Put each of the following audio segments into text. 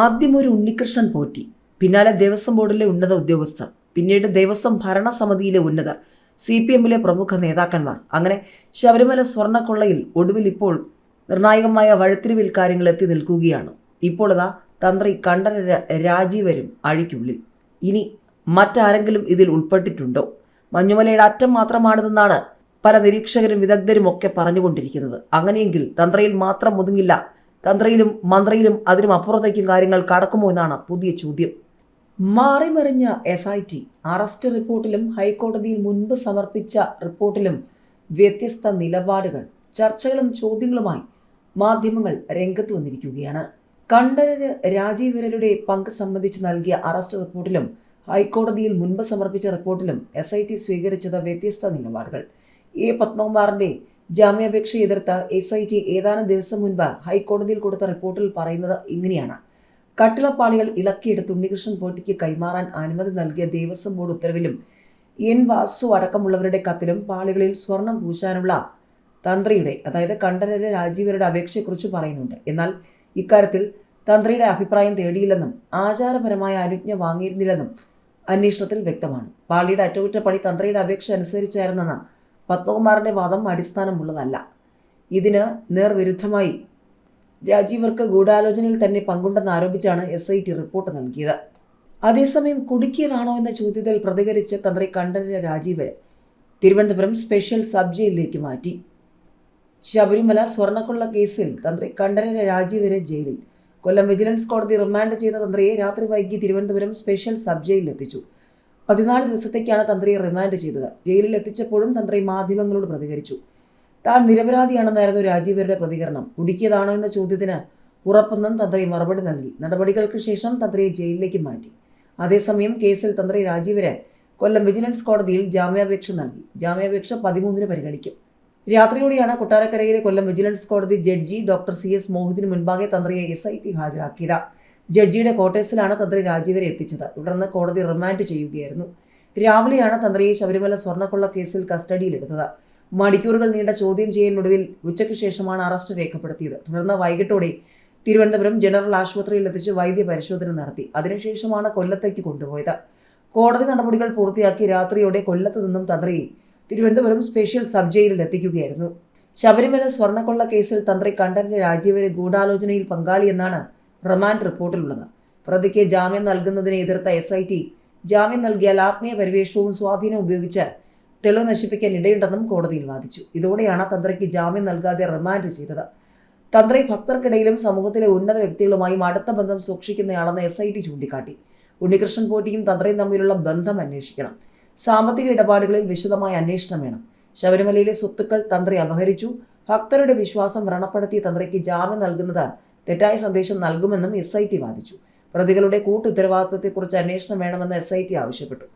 ആദ്യം ഒരു ഉണ്ണികൃഷ്ണൻ പോറ്റി പിന്നാലെ ദേവസ്വം ബോർഡിലെ ഉന്നത ഉദ്യോഗസ്ഥർ പിന്നീട് ദേവസ്വം ഭരണസമിതിയിലെ ഉന്നതർ സി പി എമ്മിലെ പ്രമുഖ നേതാക്കന്മാർ. അങ്ങനെ ശബരിമല സ്വർണക്കൊള്ളയിൽ ഒടുവിൽ ഇപ്പോൾ നിർണായകമായ വഴിത്തിരിവിൽ കാര്യങ്ങൾ എത്തി നിൽക്കുകയാണ്. ഇപ്പോൾ തന്ത്രി കണ്ഠന രാജീവരും അഴിക്കുള്ളിൽ. ഇനി മറ്റാരെങ്കിലും ഇതിൽ ഉൾപ്പെട്ടിട്ടുണ്ടോ? മഞ്ഞുമലയുടെ അറ്റം മാത്രമാണിതെന്നാണ് പല നിരീക്ഷകരും വിദഗ്ധരും ഒക്കെ പറഞ്ഞുകൊണ്ടിരിക്കുന്നത്. അങ്ങനെയെങ്കിൽ തന്ത്രയിൽ മാത്രം ഒതുങ്ങില്ല തന്ത്രയിലും മന്ത്രയിലും അതിനും അപ്പുറത്തേക്കും കാര്യങ്ങൾ കടക്കുമോ എന്നാണ് പുതിയ ചോദ്യം. മാറിമറിഞ്ഞ എസ് ഐ ടി അറസ്റ്റ് റിപ്പോർട്ടിലും ഹൈക്കോടതിയിൽ മുൻപ് സമർപ്പിച്ച റിപ്പോർട്ടിലും വ്യത്യസ്ത നിലപാടുകൾ ചർച്ചകളും ചോദ്യങ്ങളുമായി മാധ്യമങ്ങൾ രംഗത്ത് വന്നിരിക്കുകയാണ്. കണ്ഠരര് രാജീവരരുടെ പങ്ക് സംബന്ധിച്ച് നൽകിയ അറസ്റ്റ് റിപ്പോർട്ടിലും ഹൈക്കോടതിയിൽ മുൻപ് സമർപ്പിച്ച റിപ്പോർട്ടിലും എസ് ഐ ടി സ്വീകരിച്ചത് വ്യത്യസ്ത നിലപാടുകൾ. എ പത്മകുമാറിന്റെ ജാമ്യാപേക്ഷ എതിർത്ത് എസ് ഐ ടി ഏതാനും ദിവസം മുൻപ് ഹൈക്കോടതിയിൽ കൊടുത്ത റിപ്പോർട്ടിൽ പറയുന്നത് ഇങ്ങനെയാണ്. കട്ടിളപ്പാളികൾ ഇളക്കിയെടുത്ത് ഉണ്ണികൃഷ്ണൻ പോറ്റിക്ക് കൈമാറാൻ അനുമതി നൽകിയ ദേവസ്വം ബോർഡ് ഉത്തരവിലും എൻ വാസു അടക്കമുള്ളവരുടെ കത്തിലും പാളികളിൽ സ്വർണം പൂശാനുള്ള തന്ത്രിയുടെ അതായത് കണ്ടനരെ രാജീവരുടെ അപേക്ഷയെക്കുറിച്ച് പറയുന്നുണ്ട്. എന്നാൽ ഇക്കാര്യത്തിൽ തന്ത്രിയുടെ അഭിപ്രായം തേടിയില്ലെന്നും ആചാരപരമായ അനുജ്ഞ വാങ്ങിയിരുന്നില്ലെന്നും അന്വേഷണത്തിൽ വ്യക്തമാണ്. പാളിയുടെ അറ്റകുറ്റപ്പണി തന്ത്രിയുടെ അപേക്ഷ അനുസരിച്ചായിരുന്നെന്ന പത്മകുമാറിന്റെ വാദം അടിസ്ഥാനമുള്ളതല്ല. ഇതിന് നേർവിരുദ്ധമായി രാജീവർക്ക് ഗൂഢാലോചനയിൽ തന്നെ പങ്കുണ്ടെന്ന് ആരോപിച്ചാണ് എസ് ഐ ടി റിപ്പോർട്ട് നൽകിയത്. അതേസമയം കുടുക്കിയതാണോ എന്ന ചോദ്യത്തിൽ പ്രതികരിച്ച തന്ത്രി കണ്ഠരര രാജീവ് തിരുവനന്തപുരം സ്പെഷ്യൽ സബ് ജയിലിലേക്ക് മാറ്റി. ശബരിമല സ്വർണക്കൊള്ള കേസിൽ തന്ത്രി കണ്ഠരര രാജീവരെ ജയിലിൽ. കൊല്ലം വിജിലൻസ് കോടതി റിമാൻഡ് ചെയ്ത തന്ത്രിയെ രാത്രി വൈകി തിരുവനന്തപുരം സ്പെഷ്യൽ സബ് ജയിലിൽ എത്തിച്ചു പതിനാല് ദിവസത്തേക്കാണ് തന്ത്രിയെ റിമാൻഡ് ചെയ്തത്. ജയിലിൽ എത്തിച്ചപ്പോഴും തന്ത്രി മാധ്യമങ്ങളോട് പ്രതികരിച്ചു. താൻ നിരപരാധിയാണെന്നായിരുന്നു രാജീവരുടെ പ്രതികരണം. കുടുക്കിയതാണോ എന്ന ചോദ്യത്തിന് ഉറപ്പെന്നും തന്ത്രി മറുപടി നൽകി. നടപടികൾക്ക് ശേഷം തന്ത്രിയെ ജയിലിലേക്ക് മാറ്റി. അതേസമയം കേസിൽ തന്ത്രി രാജീവരെ കൊല്ലം വിജിലൻസ് കോടതിയിൽ ജാമ്യാപേക്ഷ നൽകി. ജാമ്യാപേക്ഷ പതിമൂന്നിന് പരിഗണിക്കും. രാത്രിയോടെയാണ് കൊട്ടാരക്കരയിലെ കൊല്ലം വിജിലൻസ് കോടതി ജഡ്ജി ഡോക്ടർ സി എസ് മോഹിതിന് മുൻപാകെ തന്ത്രിയെ എസ് ഐ ടി ഹാജരാക്കിയത്. ജഡ്ജിയുടെ ക്വാർട്ടേഴ്സിലാണ് തന്ത്രി രാജീവരെ എത്തിച്ചത്. തുടർന്ന് കോടതി റിമാൻഡ് ചെയ്യുകയായിരുന്നു. രാവിലെയാണ് തന്ത്രിയെ ശബരിമല സ്വർണക്കൊള്ള കേസിൽ കസ്റ്റഡിയിലെടുത്തത്. മണിക്കൂറുകൾ നീണ്ട ചോദ്യം ചെയ്യലിനൊടുവിൽ ഉച്ചയ്ക്ക് ശേഷമാണ് അറസ്റ്റ് രേഖപ്പെടുത്തിയത്. തുടർന്ന് വൈകിട്ടോടെ തിരുവനന്തപുരം ജനറൽ ആശുപത്രിയിൽ എത്തിച്ച് വൈദ്യ പരിശോധന നടത്തി. അതിനുശേഷമാണ് കൊല്ലത്തേക്ക് കൊണ്ടുപോയത്. കോടതി നടപടികൾ പൂർത്തിയാക്കി രാത്രിയോടെ കൊല്ലത്ത് നിന്നും തന്ത്രിയെ തിരുവനന്തപുരം സ്പെഷ്യൽ സബ് ജയിലിൽ എത്തിക്കുകയായിരുന്നു. ശബരിമല സ്വർണക്കൊള്ള കേസിൽ തന്ത്രി കണ്ഠന്റെ രാജീവരെ ഗൂഢാലോചനയിൽ പങ്കാളിയെന്നാണ് റിമാൻഡ് റിപ്പോർട്ടിലുള്ളത്. പ്രതിക്ക് ജാമ്യം നൽകുന്നതിനെ എതിർത്ത എസ് ഐ ടി ജാമ്യം നൽകിയാൽ ആത്മീയ പരിവേഷവും സ്വാധീനവും ഉപയോഗിച്ച് തെളിവ് നശിപ്പിക്കാൻ ഇടയുണ്ടെന്നും കോടതിയിൽ വാദിച്ചു. ഇതോടെയാണ് തന്ത്രിക്ക് ജാമ്യം നൽകാതെ റിമാൻഡ് ചെയ്തത്. തന്ത്രി ഭക്തർക്കിടയിലും സമൂഹത്തിലെ ഉന്നത വ്യക്തികളുമായും അടുത്ത ബന്ധം സൂക്ഷിക്കുന്നയാളെന്ന് എസ് ഐ ടി ചൂണ്ടിക്കാട്ടി. ഉണ്ണികൃഷ്ണൻ പോറ്റിയും തന്ത്രിയും തമ്മിലുള്ള ബന്ധം അന്വേഷിക്കണം. സാമ്പത്തിക ഇടപാടുകളിൽ വിശദമായ അന്വേഷണം വേണം. ശബരിമലയിലെ സ്വത്തുക്കൾ തന്ത്രി അപഹരിച്ചു. ഭക്തരുടെ വിശ്വാസം വ്രണപ്പെടുത്തിയ തന്ത്രിക്ക് ജാമ്യം നൽകുന്നത് തെറ്റായ സന്ദേശം നൽകുമെന്നും എസ് ഐ ടി വാദിച്ചു. പ്രതികളുടെ കൂട്ടുത്തരവാദിത്വത്തെക്കുറിച്ച് അന്വേഷണം വേണമെന്ന് എസ് ഐ ടി ആവശ്യപ്പെട്ടു.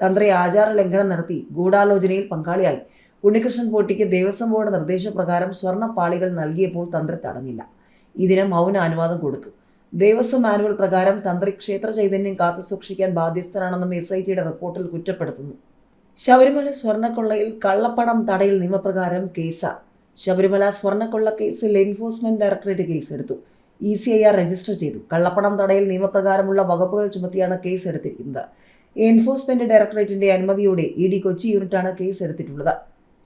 തന്ത്രി ആചാര ലംഘനം നടത്തി ഗൂഢാലോചനയിൽ പങ്കാളിയായി. ഉണ്ണികൃഷ്ണൻ പോട്ടിക്ക് ദേവസ്വം ബോർഡ് നിർദ്ദേശപ്രകാരം സ്വർണപ്പാളികൾ നൽകിയപ്പോൾ തന്ത്രി തടഞ്ഞില്ല. ഇതിന് മൗന അനുവാദം കൊടുത്തു. ദേവസ്വം മാനുവൽ പ്രകാരം തന്ത്രി ക്ഷേത്ര ചൈതന്യം കാത്തുസൂക്ഷിക്കാൻ ബാധ്യസ്ഥനാണെന്നും എസ് ഐ ടിയുടെ റിപ്പോർട്ടിൽ കുറ്റപ്പെടുത്തുന്നു. ശബരിമല സ്വർണക്കൊള്ളയിൽ കള്ളപ്പണം തടയൽ നിയമപ്രകാരം കേസ. ശബരിമല സ്വർണക്കൊള്ള കേസിൽ എൻഫോഴ്സ്മെന്റ് ഡയറക്ടറേറ്റ് കേസെടുത്തു. E C I R register ചെയ്തു. കള്ളപ്പണം തടയൽ നിയമപ്രകാരമുള്ള വകുപ്പുകൾ ചുമത്തിയാണ് കേസ് എടുത്തിരിക്കുന്നത് എൻഫോഴ്സ്മെന്റ് ഡയറക്ടറേറ്റിന്റെ അനുമതിയോടെ ഇ ഡി കൊച്ചി യൂണിറ്റാണ് കേസ് എടുത്തിട്ടുള്ളത്